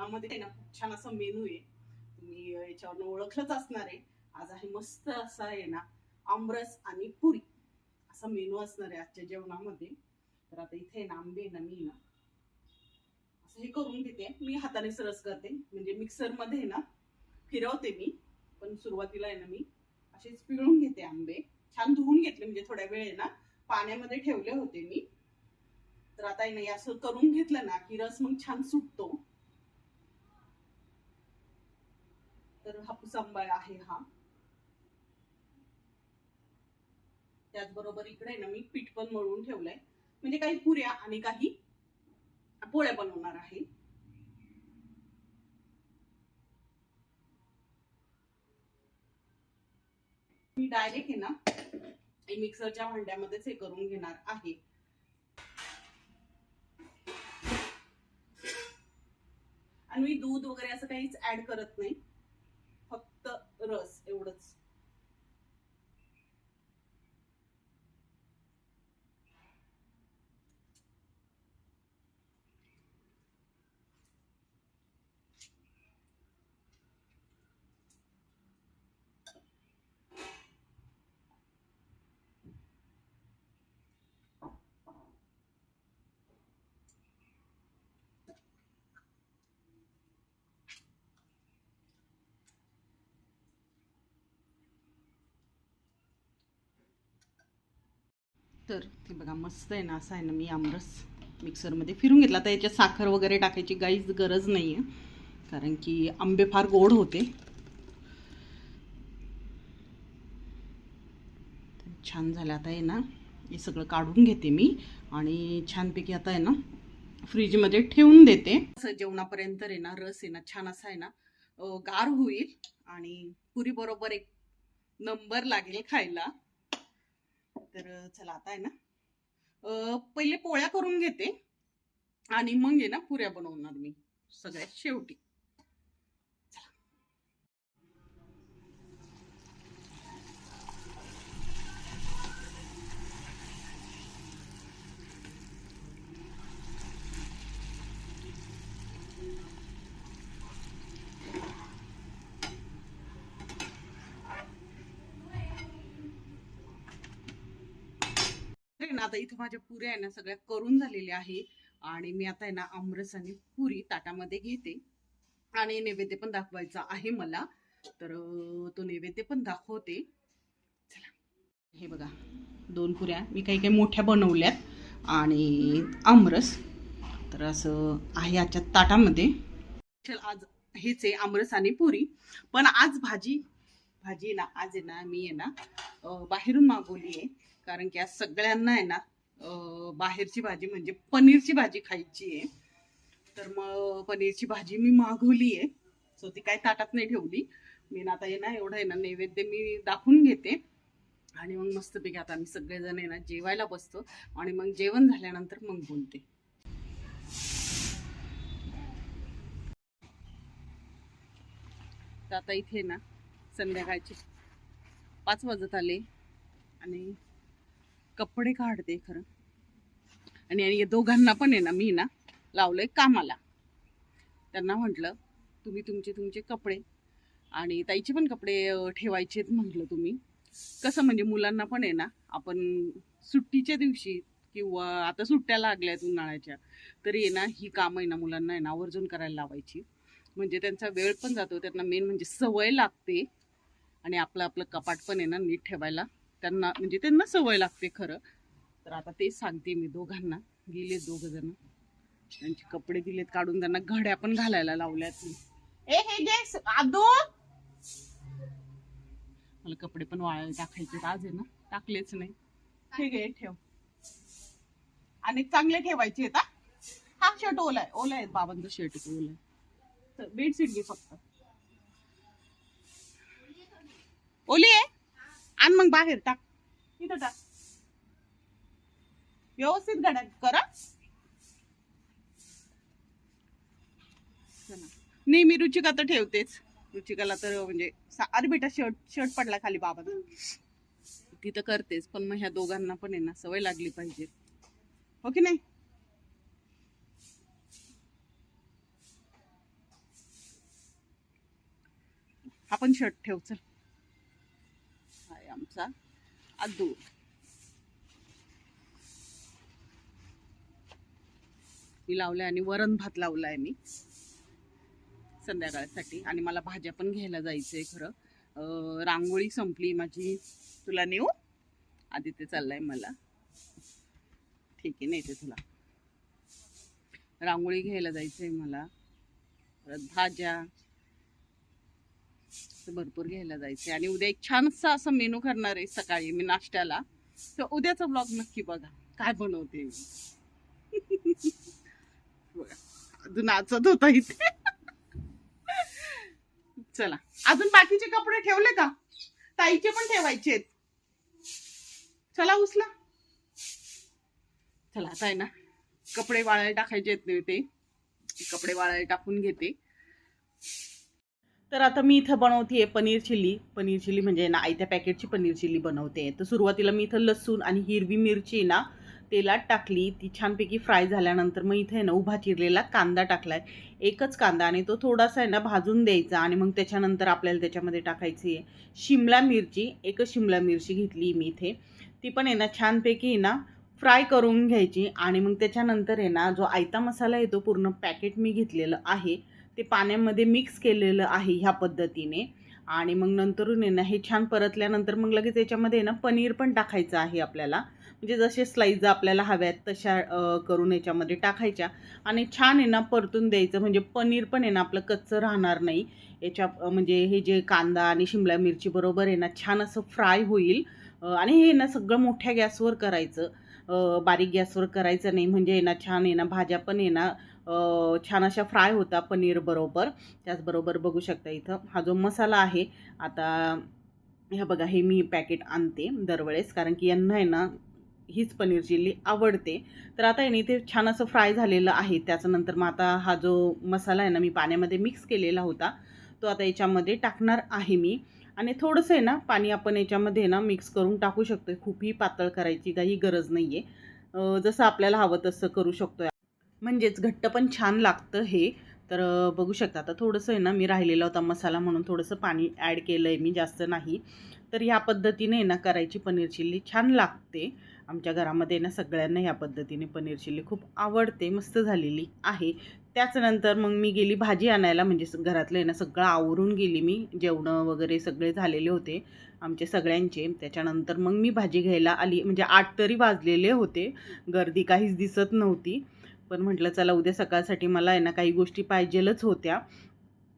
जेवणामध्ये आहे ना खूप छान असा मेनू आहे. तुम्ही याच्यावरनं ओळखलंच असणार आहे. आज आहे मस्त असा आहे ना आमरस आणि पुरी. असा मेनू असणार आहे आजच्या जेवणामध्ये. तर आता इथे आहे ना आंबे ना मी ना असं हे करून घेते. मी हाताने सरस करते. म्हणजे मिक्सरमध्ये आहे ना फिरवते मी. पण सुरुवातीला आहे ना मी असेच पिळून घेते आंबे. छान धुवून घेतले म्हणजे थोड्या वेळ आहे ना पाण्यामध्ये ठेवले होते मी. तर आता आहे ना असं करून घेतलं ना की रस मग छान सुटतो. हापूस आंबा आहे हा. त्याचबरोबर इकडे ना मी पीठ पण मळून ठेवलंय. म्हणजे काही पुऱ्या आणि काही पोळ्या बनवणार आहे. मी डायरेक्ट आहे ना मिक्सरच्या भांड्यामध्येच हे करून घेणार आहे. आणि मी दूध वगैरे असं काहीच ऍड करत नाही. रस एवढंच. तर ते बघा मस्त आहे ना असं आहे ना मी आमरस मिक्सरमध्ये फिरून घेतला. आता याच्यात साखर वगैरे टाकायची काहीच गरज नाही आहे कारण की आंबे फार गोड होते. छान झालं. आता आहे ना हे सगळं काढून घेते मी आणि छानपैकी आता आहे ना फ्रीजमध्ये ठेवून देते. असं जेवणापर्यंत आहे ना रस आहे ना छान असा आहे ना गार होईल आणि पुरी बरोबर एक नंबर लागेल खायला. तर चला आता आहे ना. पहिले पोळ्या करून घेते आणि मग आहे ना पुऱ्या बनवणार मी सगळ्यात शेवटी. आता इथे माझ्या पुऱ्या आहे ना सगळ्या करून झालेल्या आहे आणि मी आता आहे ना आमरस आणि पुरी ताटामध्ये घेते. आणि नैवेद्य पण दाखवायचा आहे मला. तर तो नैवेद्य पण दाखवते. चला. हे बघा दोन पुऱ्या मी काही काही मोठ्या बनवल्यात. आणि आमरस. तर असं आहे आजच्या ताटामध्ये. चल आज हेच आहे आमरस आणि पुरी. पण आज भाजी भाजी ना आज आहे ना मी आहे ना बाहेरून मागवली आहे. कारण की आज सगळ्यांना आहे ना बाहेरची भाजी म्हणजे पनीरची भाजी खायची आहे. तर मग पनीरची भाजी मी मागवली आहे. सो ती काय ताटात नाही ठेवली. मी ना आता आहे ना एवढं आहे ना नैवेद्य मी दाखवून घेते. आणि मग मस्तपैकी आता आम्ही सगळेजण आहे ना जेवायला बसतो. आणि मग जेवण झाल्यानंतर मग बोलते. तर आता इथे ना संध्याकाळचे. पाच वाजत आले. आणि कपडे काढते खरं. आणि आणि या दोघांना पण आहे ना मी ना लावलं आहे कामाला. त्यांना म्हटलं तुम्ही तुमचे तुमचे कपडे आणि ताईचे पण कपडे ठेवायचे म्हटलं तुम्ही. कसं म्हणजे मुलांना पण आहे ना आपण सुट्टीच्या दिवशी किंवा आता सुट्ट्या लागल्यात उन्हाळ्याच्या तरी आहे ना ही कामं आहे ना मुलांना आहे ना आवर्जून करायला लावायची. म्हणजे त्यांचा वेळ पण जातो त्यांना मेन म्हणजे सवय लागते. आणि आपलं आपलं कपाट पण आहे ना नीट ठेवायला. त्यांना म्हणजे त्यांना सवय लागते खरं. तर आता तेच सांगते मी दोघांना. गेले दोघ जण त्यांचे कपडे दिलेत काढून त्यांना घड्या पण घालायला लावल्यात मी. ए हे आदो! मला कपडे पण वाळायला टाकायचे आज आहे ना? टाकलेच नाही. हे घे ठेव. आणि चांगले ठेवायचे आहेत हा. शर्ट ओला आहे ओला आहे बाबांचा. शर्ट ओला आहे. बेडशीट घे फक्त. ओली आहे आणि मग बाहेर टाक. इथं टाक. व्यवस्थित घड्या करा नाही मी रुचिका तर ठेवतेच. रुचिकाला तर म्हणजे अरे बेटा शर्ट शर्ट पडला खाली बाबा. ती तर करतेच पण मग ह्या दोघांना पण आहे ना सवय लागली पाहिजे. हो की नाही? आपण शर्ट ठेवू चल. हा आहे मी लावलाय आणि वरण भात लावलाय मी. संध्याकाळसाठी. आणि मला भाज्या पण घ्यायला जायचंय खरं. रांगोळी संपली माझी. तुला नेऊ? आधी ते चाललाय मला. ठीक आहे नेते तुला. रांगोळी घ्यायला जायचंय मला. परत भाज्या. असं भरपूर घ्यायला जायचं आणि उद्या एक छानसा असं मेनू करणार आहे सकाळी मी नाश्त्याला. तर उद्याचा ब्लॉग नक्की बघा. काय बनवते मी. अजून नाचत होता इथे. चला. अजून बाकीचे कपडे ठेवले का? ताईचे पण ठेवायचे आहेत. चला उचला चला आता आहे ना कपडे वाळायला टाकायचे आहेत ते. कपडे वाळायला टाकून घेते. तर आता मी इथं बनवते पनीर चिल्ली. पनीर चिल्ली म्हणजे ना आयत्या पॅकेटची पनीर चिल्ली बनवते. तर सुरुवातीला मी इथं लसूण आणि हिरवी मिरची ना तेलात टाकली. ती छानपैकी फ्राय झाल्यानंतर मग इथे आहे ना उभा चिरलेला कांदा टाकलाय. एकच कांदा आणि तो थोडासा आहे ना भाजून द्यायचा आणि मग त्याच्यानंतर आपल्याला त्याच्यामध्ये टाकायची आहे शिमला मिरची. एकच शिमला मिरची घेतली मी इथे. ती पण आहे ना छानपैकी आहे ना फ्राय करून घ्यायची आणि मग त्याच्यानंतर आहे ना जो आयता मसाला येतो पूर्ण पॅकेट मी घेतलेलं आहे. ते पाण्यामध्ये मिक्स केलेलं आहे ह्या पद्धतीने. आणि मग नंतरून आहे ना हे छान परतल्यानंतर मग लगेच याच्यामध्ये आहे ना पनीर पण टाकायचं आहे आपल्याला. म्हणजे जसे स्लाईज आपल्याला हव्यात तशा करून याच्यामध्ये टाकायच्या. आणि छान आहे ना परतून द्यायचं. म्हणजे पनीर पण आहे ना आपलं कच्चं राहणार नाही. याच्या म्हणजे हे जे कांदा आणि शिमला मिरची बरोबर आहे ना छान असं फ्राय होईल. आणि हे ना सगळं मोठ्या गॅसवर करायचं. बारीक गॅसवर करायचं नाही. म्हणजे आहे ना छान आहे ना भाज्या पण आहे ना छान अशा फ्राय होता पनीर बरोबर. त्याचबरोबर बघू शकता इथं हा जो मसाला आहे आता ह्या बघा हे मी पॅकेट आणते दरवेळेस. कारण की यांना आहे ना हीच पनीर चिल्ली आवडते. तर आता याने ते इथे छान असं फ्राय झालेलं आहे. त्याच्यानंतर मग आता हा जो मसाला आहे ना मी पाण्यामध्ये मिक्स केलेला होता. तो आता याच्यामध्ये टाकणार आहे मी. आणि थोडंसं आहे ना पाणी आपण याच्यामध्ये ना मिक्स करून टाकू शकतो खूपही पातळ करायची काही गरज नाही आहे जसं आपल्याला हवं तसं करू शकतो म्हणजेच घट्ट पण छान लागतं हे. तर बघू शकता आता थोडंसं आहे ना मी राहिलेला होता मसाला म्हणून थोडंसं पाणी ॲड केलं आहे मी जास्त नाही. तर ह्या पद्धतीने आहे ना करायची पनीर चिल्ली छान लागते. आमच्या घरामध्ये ना सगळ्यांना ह्या पद्धतीने पनीर चिल्ली खूप आवडते मस्त झालेली आहे. त्याचनंतर मग मी गेली भाजी आणायला म्हणजे घरातलं आहे ना सगळं आवरून गेली मी. जेवणं वगैरे सगळे झालेले होते आमचे सगळ्यांचे. त्याच्यानंतर मग मी भाजी घ्यायला आली म्हणजे आठ तरी वाजलेले होते. गर्दी काहीच दिसत नव्हती. पण म्हटलं चला उद्या सकाळसाठी मला आहे ना काही गोष्टी पाहिजेलच होत्या.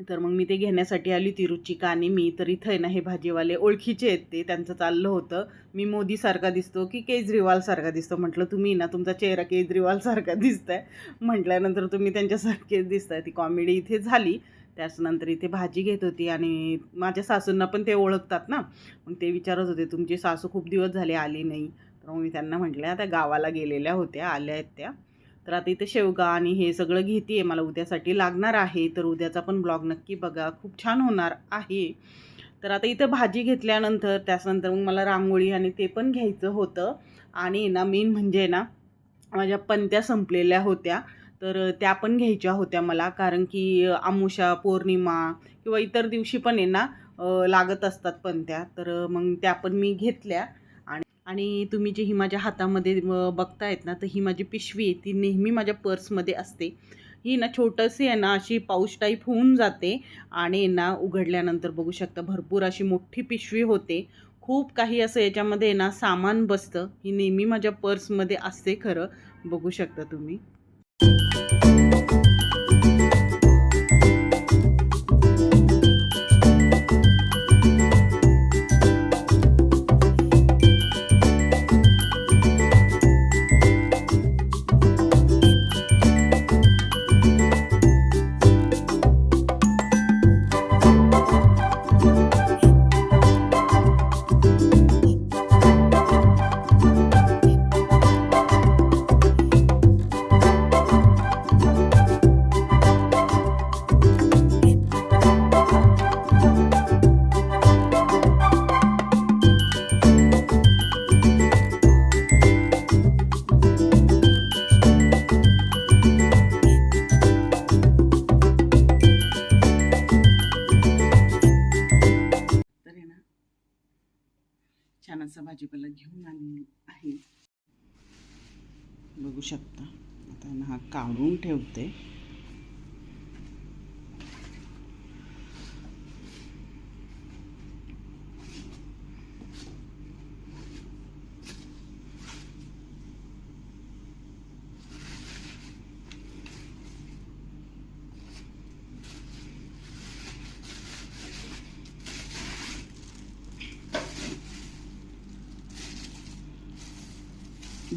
तर मग मी ते घेण्यासाठी आली होती रुचिका आणि मी तर इथं आहे ना हे भाजीवाले ओळखीचे आहेत ते त्यांचं चाललं होतं. मी मोदीसारखा दिसतो की केजरीवालसारखा दिसतो. म्हटलं तुम्ही ना तुमचा चेहरा केजरीवालसारखा दिसत आहे म्हटल्यानंतर तुम्ही त्यांच्यासारखेच दिसताय. ती कॉमेडी इथे झाली. त्याच्यानंतर इथे भाजी घेत होती आणि माझ्या सासूंना पण ते ओळखतात ना. मग ते विचारत होते तुमची सासू खूप दिवस झाले आली नाही. तर मग मी त्यांना म्हटलं त्या गावाला गेलेल्या होत्या आल्या आहेत त्या. तर आता इथे शेवगा आणि हे सगळं घेते आहे मला उद्यासाठी लागणार आहे. तर उद्याचा पण ब्लॉग नक्की बघा. खूप छान होणार आहे. तर आता इथं भाजी घेतल्यानंतर त्याच्यानंतर मग मला रांगोळी आणि ते पण घ्यायचं होतं. आणि ना मेन म्हणजे ना माझ्या पणत्या संपलेल्या होत्या. तर त्या पण घ्यायच्या होत्या मला. कारण की आमुषा पौर्णिमा किंवा इतर दिवशी पण आहे ना लागत असतात पणत्या. तर मग त्या पण मी घेतल्या. आणि तुम्ही जी ही माझ्या हातामध्ये बघतायत ना तर ही माझी पिशवी आहे ती नेहमी माझ्या पर्समध्ये असते. ही ना छोटंशी आहे ना अशी पाऊच टाईप होऊन जाते आणि ना उघडल्यानंतर बघू शकता भरपूर अशी मोठी पिशवी होते. खूप काही असं याच्यामध्ये ना सामान बसतं. ही नेहमी माझ्या पर्समध्ये असते खरं. बघू शकता तुम्ही. भाजीपाला घेऊन आलेली आहे. बघू शकता. आता ना हा काढून ठेवते.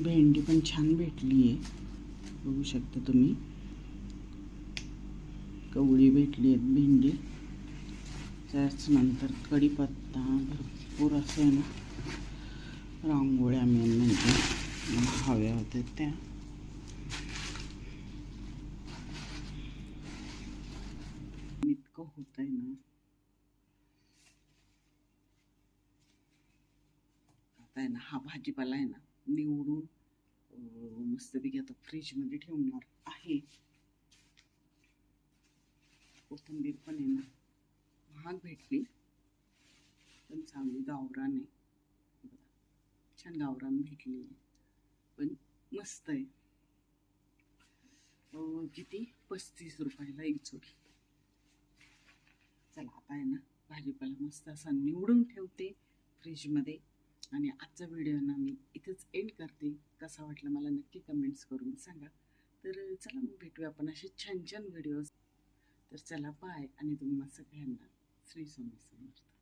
भेंडी पण छान भेटली आहे. बघू शकता तुम्ही. कवळी भेटली आहेत भेंडी. त्याचनंतर कढीपत्ता भरपूर असं आहे ना. रांगोळ्या मेन म्हणजे मला हव्या होत्या त्या. इतकं होत आहे ना. आता आहे ना हा भाजीपाला आहे ना निवडून मस्तपैकी आता फ्रीजमध्ये ठेवणार आहे. कोथिंबीर पण आहे ना महाग भेटली पण चांगली गावरान आहे. छान गावरान भेटली. आहे पण मस्त आहे. अं, किती? पस्तीस रुपयाला एक जोडी. चला आता आहे ना भाजीपाला मस्त असा निवडून ठेवते फ्रीजमध्ये आणि आजचा व्हिडिओ ना मी इथेच एंड करते. कसा वाटला मला नक्की कमेंट्स करून सांगा. तर चला मग भेटूया आपण असे छान छान व्हिडिओज तर चला बाय आणि तुम्हाला सगळ्यांना. श्री स्वामी समर्थ.